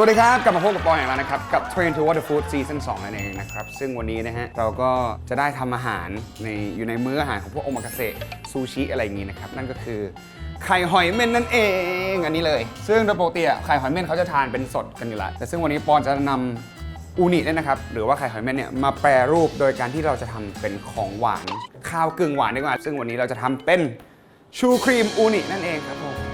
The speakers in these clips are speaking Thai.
สวัสดีครับ กลับมาพบกับปอยอย่างแล้วนะครับ กับ Train to Water Food Season 2นั่นเองนะครับ ซึ่งวันนี้นะฮะ เราก็จะได้ทำอาหารในอยู่ในมื้ออาหารของพวกโอมากาเสะซูชิอะไรอย่างนี้นะครับ นั่นก็คือ ไข่หอยเม่นนั่นเอง อันนี้เลย ซึ่งโดยปกติอะไข่หอยเม่นเขาจะทานเป็นสดกันอยู่แล้วแต่ซึ่งวันนี้ปอนจะนำอูนิเนี่ยนะครับ หรือว่าไข่หอยเม่นเนี่ยมาแปรรูปโดยการที่เราจะทำเป็นของหวานข้าวกึ่งหวานดีกว่าซึ่งวันนี้เราจะทำเป็นชูครีมอูนินั่นเองครับผม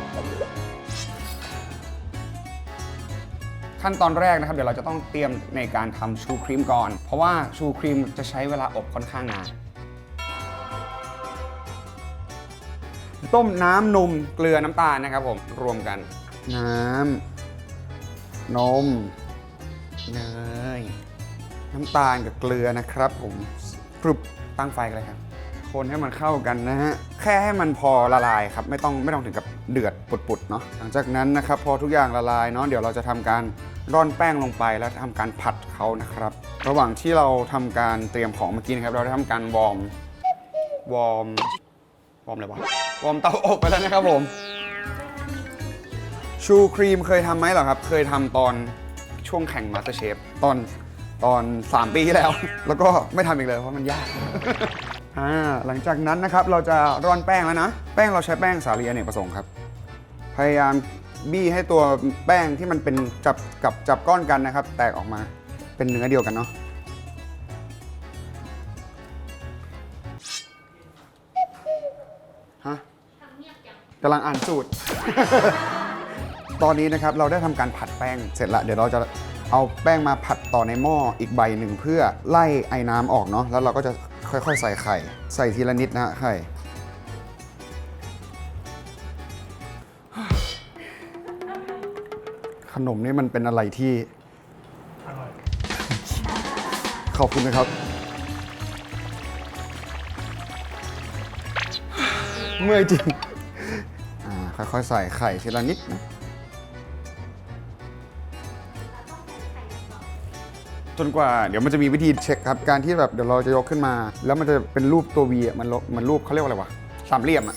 ขั้นตอนแรกนะครับเดี๋ยวเราจะต้องเตรียมในการทำชูครีมก่อน เพราะว่าชูครีมจะใช้เวลาอบค่อนข้างนานต้มน้ำนมเกลือน้ำตาลนะครับผมรวมกัน น้ำนมเนยน้ำตาลกับเกลือนะครับ ผมปรุบตั้งไฟกันเลยครับ คนให้มันเข้ากันนะฮะแค่ให้มันพอละลายครับไม่ต้องไม่ต้องถึงกับเดือดปุดๆเนาะหลังจากนั้นนะครับพอทุกอย่างละลายเนาะเดี๋ยวเราจะทำการ ร่อนแป้งลงไปแล้วทำการผัดเขานะครับ ระหว่างที่เราทำการเตรียมของเมื่อกี้นะครับ เราได้ทำการวอร์มวอร์มวอร์มอะไรวะวอร์มเตาอบไปแล้วนะครับผม ชูครีมเคยทำไหมเหรอครับ เคยทำตอนช่วงแข่ง MasterChef ตอนตอน 3 ปีที่แล้ว แล้วก็ไม่ทำอีกเลยเพราะมันยากอ่าหลังจากนั้นนะครับเราจะร่อนแป้งแล้วนะ แป้งเราใช้แป้งสาลีอเนกประสงค์ครับ พยายาม บี้ให้ตัวแป้งที่มันเป็นจับกับจับก้อนกันนะครับ แตกออกมาเป็นเนื้อเดียวกันเนาะฮะกำลังอ่านสูตร ตอนนี้นะครับเราได้ทำการผัดแป้งเสร็จละเดี๋ยวเราจะเอาแป้งมาผัดต่อในหม้ออีกใบหนึ่งเพื่อไล่ไอ้น้ำออกเนาะแล้วเราก็จะค่อยๆ ใส่ไข่ ใส่ทีละนิดนะฮะไข่ ขนมนี่มันเป็นอะไรที่ ขอบคุณนะครับ เมื่อยจริงอ่าค่อยๆใส่ไข่ทีละนิดนะจนกว่าเดี๋ยวมันจะมีวิธีเช็คครับ การที่แบบเดี๋ยวเราจะยกขึ้นมา แล้วมันจะเป็นรูปตัววีมันลมันรูปเขาเรียกว่าอะไรวะสามเหลี่ยมอะ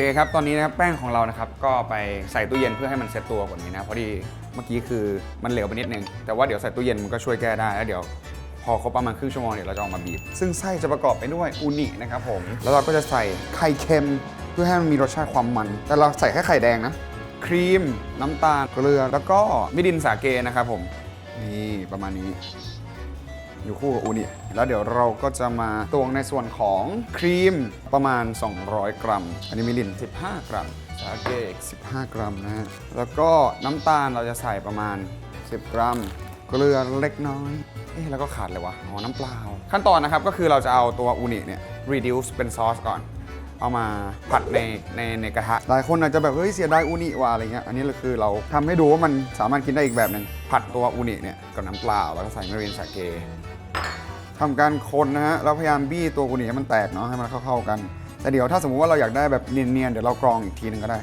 เคครับ ตอนนี้นะครับแป้งของเรานะครับก็ไปใส่ตู้เย็นเพื่อให้มันเซ็ตตัวกว่านี้นะพอดีเมื่อกี้คือมันเหลวไปนิดนึง แต่ว่าเดี๋ยวใส่ตู้เย็นมันก็ช่วยแก้ได้แล้วเดี๋ยวพอครบประมาณครึ่งชั่วโมงเดี๋ยวเราจะออกมาบีบ ซึ่งไส้จะประกอบไปด้วยอูนินะครับผม แล้วเราก็จะใส่ไข่เค็มเพื่อให้มันมีรสชาติความมัน แต่เราใส่แค่ไข่แดงนะ ครีม น้ำตาล เกลือ แล้วก็มิรินสาเกนะครับผม นี่ประมาณนี้ อยู่คู่กับอูนิแล้วเดี๋ยวเราก็จะมาตวงในส่วนของครีมประมาณ 200 กรัม อันนี้มิริน 15 กรัม สาเกอีก15 กรัมนะฮะ แล้วก็น้ำตาลเราจะใส่ประมาณ 10 กรัม เกลือเล็กน้อย เอ๊ะแล้วก็ขาดเลยวะอ๋อน้ำเปล่า ขั้นตอนนะครับก็คือเราจะเอาตัวอูนิเนี่ย reduce เป็นซอสก่อนเอามาผัดในในในกระทะ หลายคนอาจจะแบบเฮ้ยเสียดายอูนิว่ะอะไรเงี้ย อันนี้คือเราทำให้ดูว่ามันสามารถกินได้อีกแบบหนึ่งผัดตัวอูนิเนี่ยกับน้ำเปล่าแล้วก็ใส่มิรินสาเก ทำการคนนะฮะแล้วพยายามบี้ตัวอูนิให้มันแตกเนาะให้มันเข้าๆกัน แต่เดี๋ยวถ้าสมมุติว่าเราอยากได้แบบเนียนๆเดี๋ยวเรากรองอีกทีหนึงก็ได้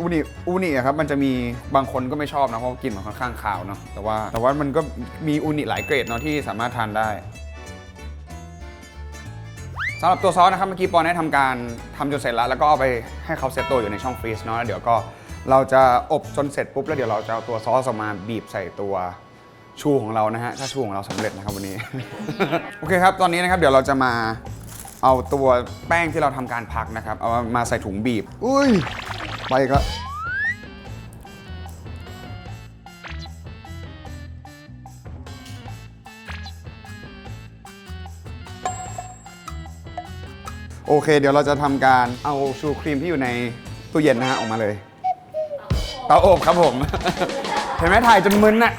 อูนิอูนิอะครับมันจะมีบางคนก็ไม่ชอบนะเพราะกลิ่นมันค่อนข้างคาวเนาะแต่ว่าแต่ว่ามันก็มีอูนิหลายเกรดเนาะที่สามารถทานได้สำหรับตัวซอสนะครับเมื่อกี้ปอนได้ทำการทำจนเสร็จแล้ว แล้วก็เอาไปให้เขาเซตตัวอยู่ในช่องฟรีซเนาะแล้วเดี๋ยวก็เราจะอบจนเสร็จปุ๊บแล้วเดี๋ยวเราจะเอาตัวซอสออกมาบีบใส่ตัว ชูของเรานะฮะถ้าชูของเราสำเร็จนะครับวันนี้ โอเคครับ ตอนนี้นะครับเดี๋ยวเราจะมาเอาตัวแป้งที่เราทำการพักนะครับ เอามาใส่ถุงบีบ อุ้ย ไปอีก็โอเค เดี๋ยวเราจะทำการเอาชูครีมที่อยู่ในตู้เย็นนะฮะออกมาเลย เตาอบครับผม เห็นไหมถ่ายจนมึนน่ะ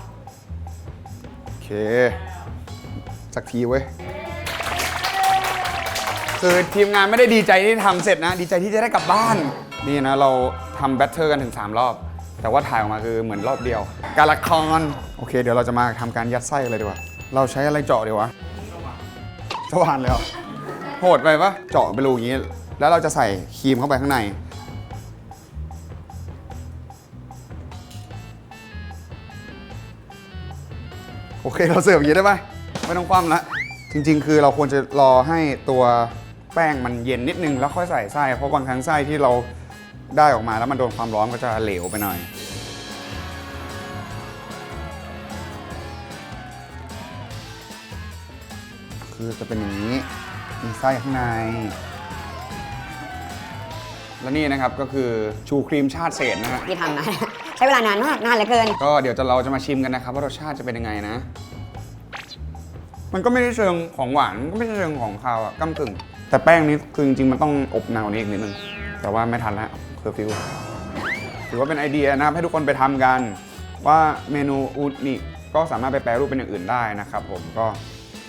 เค สักทีเว้ย คือทีมงานไม่ได้ดีใจที่ทำเสร็จนะ ดีใจที่จะได้กลับบ้าน นี่นะ เราทำแบทเทอร์กันถึง 3 รอบ แต่ว่าถ่ายออกมาคือเหมือนรอบเดียว การละคร โอเค เดี๋ยวเราจะมาทำการยัดไส้เลยดีว่าเราใช้อะไรเจาะดีวะสว่านเลยเหรอโหดไปปะเจาะไปรูอย่างนี้ แล้วเราจะใส่ครีมเข้าไปข้างใน โอเคเราเสิร์ฟอย่างนี้ได้ปะไม่ต้องคว่ำละจริง ๆ คือเราควรจะรอให้ตัวแป้งมันเย็นนิดนึงแล้วค่อยใส่ไส้เพราะบางครั้งไส้ที่เราได้ออกมาแล้วมันโดนความร้อนก็จะเหลวไปหน่อย คือจะเป็นอย่างนี้มีไส้ข้างใน และนี่นะครับก็คือชูครีมชาติเศษนะฮะที่ทำมา ใช้เวลานานมากนานเหลือเกิน ก็เดี๋ยวจะเราจะมาชิมกันนะครับว่ารสชาติจะเป็นยังไงนะ มันก็ไม่ได้เชิงของหวานมันก็ไม่ใช่เชิงของคาวอะก้ากึ่ง แต่แป้งนี้คือจริงๆมันต้องอบนานกว่านี้อีกนิดนึงแต่ว่าไม่ทันแล้วเคอร์ฟิวถือว่าเป็นไอเดียนะครับให้ทุกคนไปทำกัน ว่าเมนูอูนิก็สามารถไปแปรรูปเป็นอย่างอื่นได้นะครับผมก็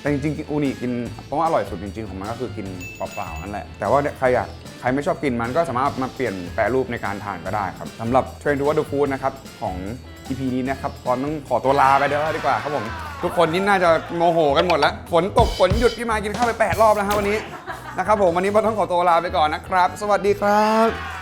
แต่จริงๆอูนิกินเพราะว่าอร่อยสุดจริงๆของมันก็คือกินเปล่าๆนั่นแหละ แต่ว่าใครอยากใครไม่ชอบกินมันก็สามารถมาเปลี่ยนแปรรูปในการทานก็ได้ครับสำหรับเทรนด์ทูวัตดอร์ฟู้ดนะครับของ EP นี้นะครับตอนต้องขอตัวลาไปเด้อดีกว่าครับผมทุกคนนี่น่าจะโมโหกันหมดแล้วฝนตกฝนหยุดพี่มากินข้าวไป 8 รอบแล้วฮะวันนี้นะครับผมวันนี้เราต้องขอตัวลาไปก่อนนะครับ สวัสดีครับ